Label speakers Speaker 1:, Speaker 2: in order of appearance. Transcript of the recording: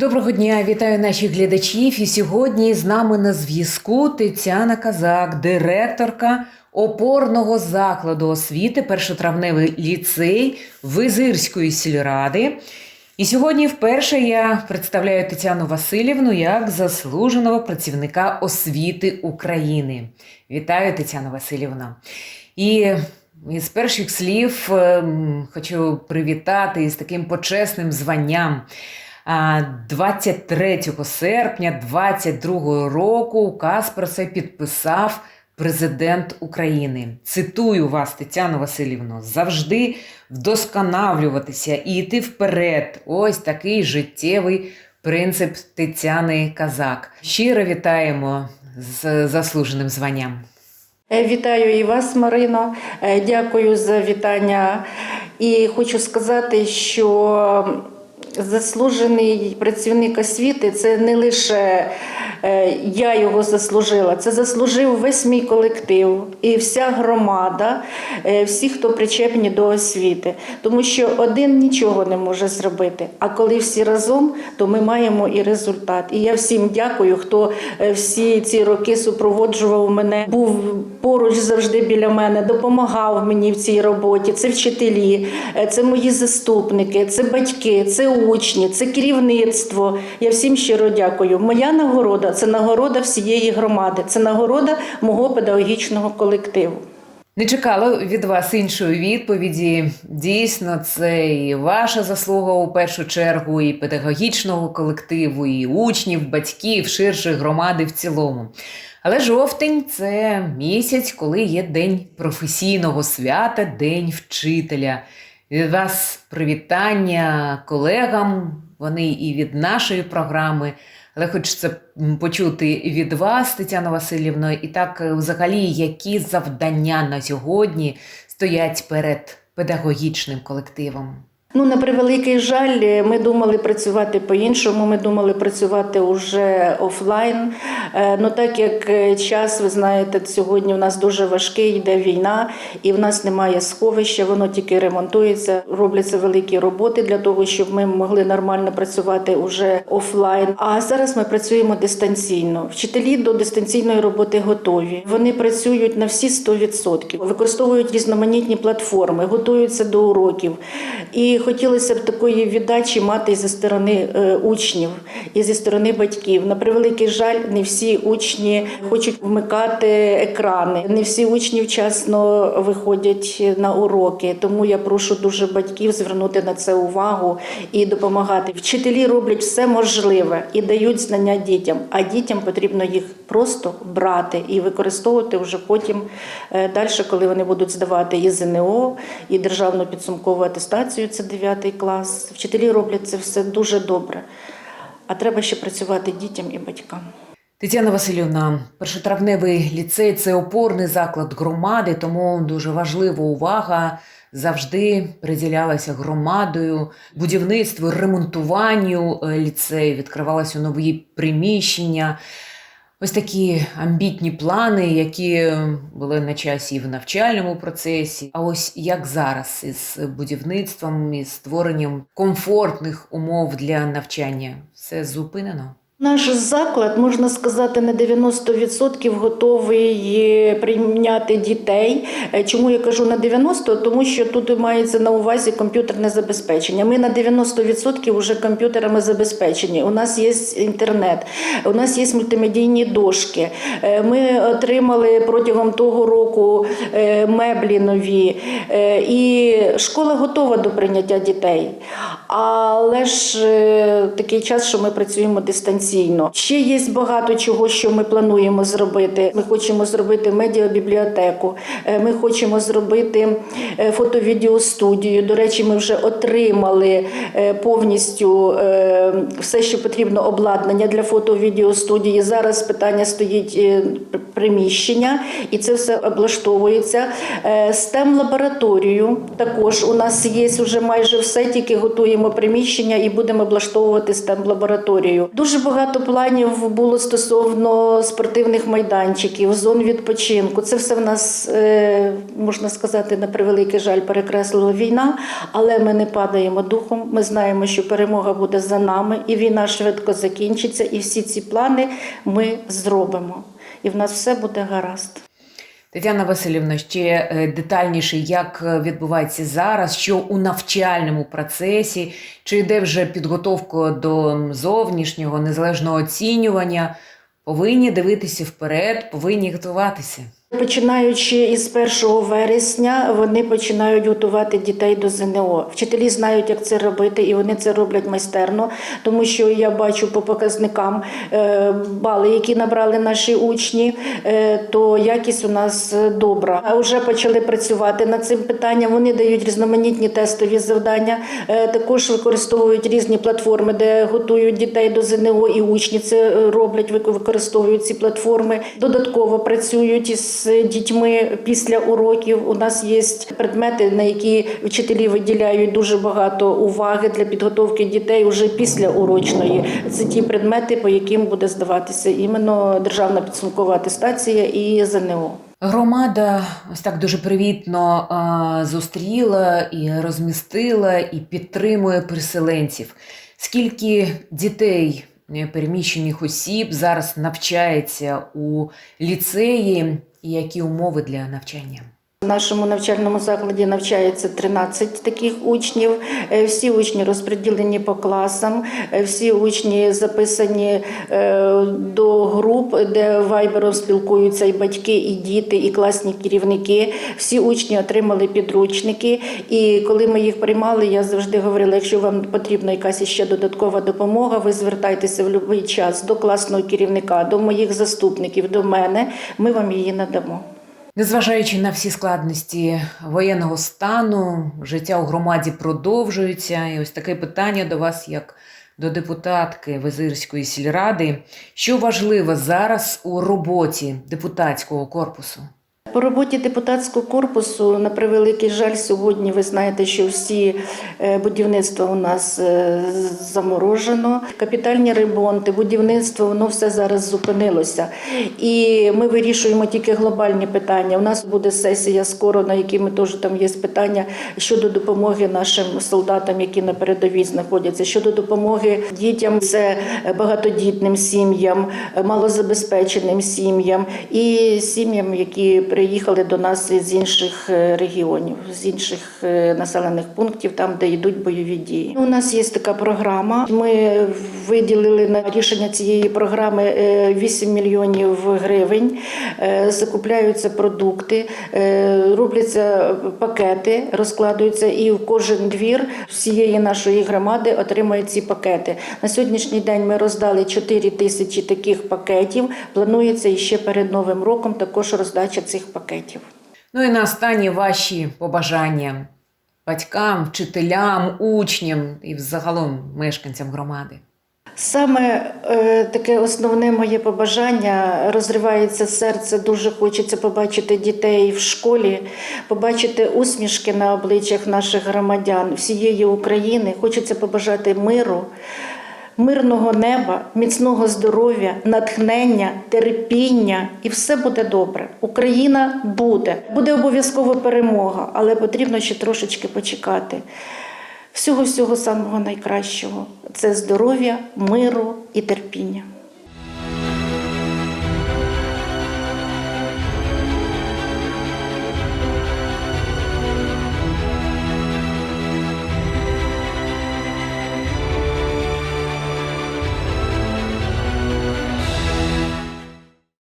Speaker 1: Доброго дня, вітаю наших глядачів. І сьогодні з нами на зв'язку Тетяна Казак, директорка опорного закладу освіти, першотравневий ліцей Визирської сільради. І сьогодні вперше я представляю Тетяну Васильівну як заслуженого працівника освіти України. Вітаю, Тетяна Васильівна. І із перших слів ем, хочу привітати із таким почесним званням. А, 23 серпня 22 року указ про це підписав президент України. Цитую вас, Тетяно Васильівно, завжди вдосконалюватися і йти вперед. Ось такий життєвий принцип Тетяни Казак. Щиро вітаємо з заслуженим званням.
Speaker 2: Е, Вітаю і вас, Марино. Е, Дякую за вітання. І хочу сказати, що заслужений працівник освіти це не лише я його заслужила, це заслужив весь мій колектив і вся громада, е, всі, хто причепні до освіти. Тому що один нічого не може зробити. А коли всі разом, то ми маємо і результат. І я всім дякую, хто е, всі ці роки супроводжував мене, був поруч завжди біля мене, допомагав мені в цій роботі. Це вчителі, е, це мої заступники, це батьки, це учні, це керівництво. Я всім щиро дякую. Моя нагорода це нагорода всієї громади, це нагорода мого педагогічного колективу.
Speaker 1: Не чекала від вас іншої відповіді. Дійсно, це і ваша заслуга у першу чергу, і педагогічного колективу, і учнів, батьків, ширшої громади в цілому. Але жовтень це місяць, коли є день професійного свята, день вчителя. Від вас привітання колегам, вони і від нашої програми. Але хочеться почути від вас, Тетяна Васильівна, і так е, взагалі, які завдання на сьогодні стоять перед педагогічним колективом.
Speaker 2: Ну, на превеликий жаль, ми думали працювати по-іншому. Ми думали працювати уже офлайн. Е, Ну так як е, час, ви знаєте, сьогодні у нас дуже важкий, йде війна, і в нас немає сховища, воно тільки ремонтується. Робляться великі роботи для того, щоб ми могли нормально працювати уже офлайн. А зараз ми працюємо дистанційно. Вчителі до дистанційної роботи готові. Вони працюють на всі 100%, використовують різноманітні платформи, готуються до уроків. І хотілося б такої віддачі мати зі сторони е, учнів, і зі сторони батьків. На превеликий жаль, не всі учні хочуть вмикати екрани, не всі учні вчасно виходять на уроки. Тому я прошу дуже батьків звернути на це увагу і допомагати. Вчителі роблять все можливе і дають знання дітям, а дітям потрібно їх просто брати і використовувати вже потім далі, коли вони будуть здавати і ЗНО, і державну підсумкову атестацію. Це 9 клас. Вчителі роблять це все дуже добре. А треба ще працювати дітям і батькам.
Speaker 1: Тетяна Васильівна, першотравневий ліцей це опорний заклад громади, тому дуже важлива увага завжди приділялася громадою, будівництву, ремонтуванню е, ліцею, відкривалися нові приміщення. Ось такі амбітні плани, які були на часі і в навчальному процесі. А ось як зараз із будівництвом і створенням комфортних умов для навчання, все зупинено.
Speaker 2: Наш заклад, можна сказати, на 90% готовий е, прийняти дітей. Е, Чому я кажу на 90%? Тому що тут мається на увазі комп'ютерне забезпечення. Ми на 90% вже комп'ютерами забезпечені. У нас є інтернет, у нас є мультимедійні дошки. Е, Ми отримали протягом того року меблі нові. І школа готова до прийняття дітей. Але ж такий час, що ми працюємо дистанційно. Ще є багато чого, що ми плануємо зробити. Ми хочемо зробити медіабібліотеку, е, ми хочемо зробити е, фото-відеостудію. До речі, ми вже отримали е, повністю все, що потрібно обладнання для фото-відеостудії. Зараз питання стоїть приміщення, і це все облаштовується. Е, STEM-лабораторію також у нас є вже майже все, тільки готуємо приміщення і будемо облаштовувати STEM-лабораторію. Дуже багато багато планів було стосовно спортивних майданчиків, зон відпочинку. Це все в нас, е, можна сказати, на превеликий жаль, перекреслила війна, але ми не падаємо духом. Ми знаємо, що перемога буде за нами, і війна швидко закінчиться, і всі ці плани ми зробимо. І в нас все буде гаразд.
Speaker 1: Тетяна Васильівна, ще е, детальніше, як е, відбувається зараз, що у навчальному процесі, чи йде вже підготовка до зовнішнього незалежного оцінювання, повинні дивитися вперед, повинні готуватися.
Speaker 2: Починаючи із 1 вересня, вони починають готувати дітей до ЗНО. Вчителі знають, як це робити, і вони це роблять майстерно, тому що я бачу по показникам е, бали, які набрали наші учні, е, то якість у нас добра. А вже почали працювати над цим питанням. Вони дають різноманітні тестові завдання, е, також використовують різні платформи, де готують дітей до ЗНО, і учні це роблять, вик- використовують ці платформи. Додатково працюють із дітьми після уроків. У нас є предмети, на які вчителі виділяють дуже багато уваги для підготовки дітей уже після урочної. Це ті предмети, по яким буде здаватися іменно державна підсумкова атестація і ЗНО.
Speaker 1: Громада ось так дуже привітно а, зустріла і розмістила і підтримує переселенців. Скільки дітей переміщених осіб зараз навчається у ліцеї, і які умови для навчання?
Speaker 2: В нашому навчальному закладі навчається 13 таких учнів. Е, Всі учні розподілені по класам, е, всі учні записані е, до груп, де вайбером спілкуються і батьки, і діти, і класні керівники. Всі учні отримали підручники. І коли ми їх приймали, я завжди говорила: якщо вам потрібна якась ще додаткова допомога, ви звертайтеся в будь-який час до класного керівника, до моїх заступників, до мене. Ми вам її надамо.
Speaker 1: Незважаючи на всі складності воєнного стану, життя у громаді продовжується. І ось таке питання до вас, як до депутатки Визирської сільради. Що важливо зараз у роботі депутатського корпусу?
Speaker 2: По роботі депутатського корпусу, на превеликий жаль, сьогодні ви знаєте, що всі е, будівництва у нас е, заморожено. Капітальні ремонти, будівництво, воно все зараз зупинилося. І ми вирішуємо тільки глобальні питання. У нас буде сесія скоро, на якій ми теж там є питання щодо допомоги нашим солдатам, які на передовій знаходяться, щодо допомоги дітям, це багатодітним сім'ям, малозабезпеченим сім'ям і сім'ям, які приїхали до нас з інших е, регіонів, з інших е, населених пунктів, там де йдуть бойові дії. У нас є така програма. Ми виділили на рішення цієї програми е, 8 мільйонів гривень. Е, Закупляються продукти, е, робляться пакети, розкладуються, і в кожен двір всієї нашої громади отримує ці пакети. На сьогоднішній день ми роздали 4 тисячі таких пакетів. Планується і ще перед новим роком також роздача цих пакетів.
Speaker 1: Ну і на останні ваші побажання батькам, вчителям, учням і взагалом мешканцям громади.
Speaker 2: Саме е, таке основне моє побажання розривається серце. Дуже хочеться побачити дітей в школі, побачити усмішки на обличчях наших громадян всієї України. Хочеться побажати миру, мирного неба, міцного здоров'я, натхнення, терпіння, і все буде добре. Україна буде. Буде обов'язково перемога, але потрібно ще трошечки почекати. Всього всього самого найкращого це здоров'я, миру і терпіння.